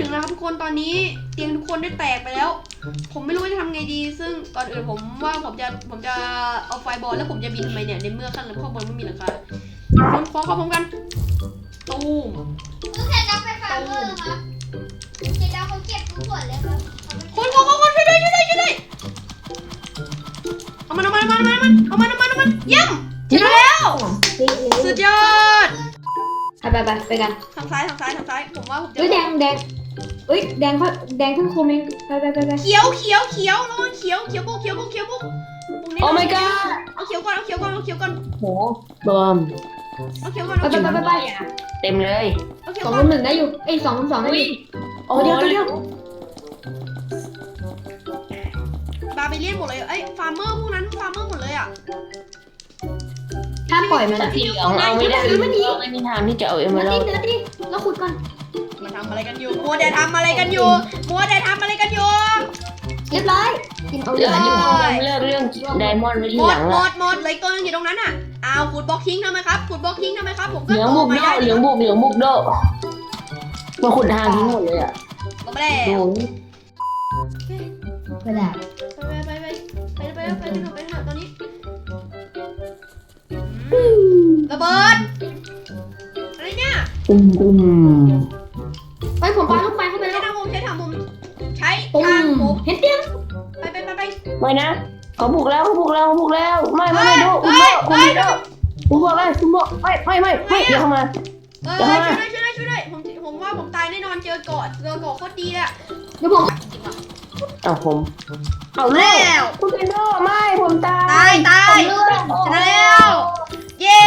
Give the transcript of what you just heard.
ถึงนะครับทุกคนตอนนี้เตียงทุกคนได้แตกไปแล้ว ผมไม่รู้ว่าจะทำไงดี ซึ่งก่อนอื่นผมว่าผมจะผมจะเอาไฟบอลแล้วผมจะบินทำไมเนี่ยในเมื่อข้างข้างบนไม่มีหลังคาคนฟ้องเขาพร้อมกันตูมคือเสร็จแล้วไปฟาร์มเมอร์ครับเสร็จแล้วเขาเก็บทุกส่วนเลยครับคนคนคนคนช่วยด้วยช่วยด้วยช่วยด้วยเอามันเอามันเอามันเอามันเอามันเอามันเอามันเยี่ยมชนะแล้วสุดยอดไปไปไปไปกันทางซ้ายทางซ้ายทางซ้ายผมว่าผมจะแดงแดง เอ้ยแดงเขาแดงทั้งคมเองไปไปไปไป เขียวเขียวเขียวระวังเขียวเขียวบุกเขียวบุกเขียวบุกตรงนี้โอ้ my god เอาเขียวก่อนเอาเขียวก่อนเอาเขียวก่อนโหบอมเอาเขียวก่อนไปเอาไปเขียวไปก่อนไปไปเต็มเลยเอาเขียวสองก่อรุ่นมหนึ่งได้อยู่เอ้ยสองรุ่มสองได้อยู่โอ้เดี๋ยวเดี๋ยวเดี๋ยวบาร์เบเลียนหมดเลยเอ้ยฟาร์มเมอร์พวกนั้นฟาร์มเมอร์หมดเลยอะถ้าปล่อยมันแต่อะสีเหลืองเอาไม่ได้เราไม่มีทางที่จะเอาเอเมอมารัดิลเดี๋ยวดิแล้วขุดก่อนมา ทำอะไรกันอยู่มัวแต่ทำอะไรกันอยู่มัวแต่ทำอะไรกันอยู่เรียบร้อยกินเอาเหเลลือยที่ผมเลือกเรื่องไดมอนด์ไว้หที่มหดลังหมอะดหมดเหลยตัวนึงอยู่ตรงนั้นอะอ้าวขุดบล็อกทิ้งทำไมครับขุดบล็อกทิ้งทำไมครับ ผมก็เหลืองโตบุกมาโดได้เหลืองบุกเหลืองบุกโดมาขุดทางทิ้งหมดเลยอะลงไปแล้วดูไปแหละไปไปไปไปไปไปไปไปไปไปตอนนี้ระเบิดอะไรเนี่ย ตุ้มตุ้ม ไปไปไปไปไม่นะเขาบุกแล้วเขาบุกแล้วเขาบุกแล้ว ไม่ไม่ไม่ดูคุณบอคุณบอกคุณบอกเลคุณบอกไม่ไม่ไม่ไม่อย่าเข้ามาเออช่วยด้วยช่วยด้วยช่วยด้วยผมผมว่าผมตายแน่นอนเจอกอดเจอกอดโคตรดีอะเดี๋ยวผมเอาผมเอาแล้วคุณเคนโดไม่ผมตายตายตายชนะแล้วเย้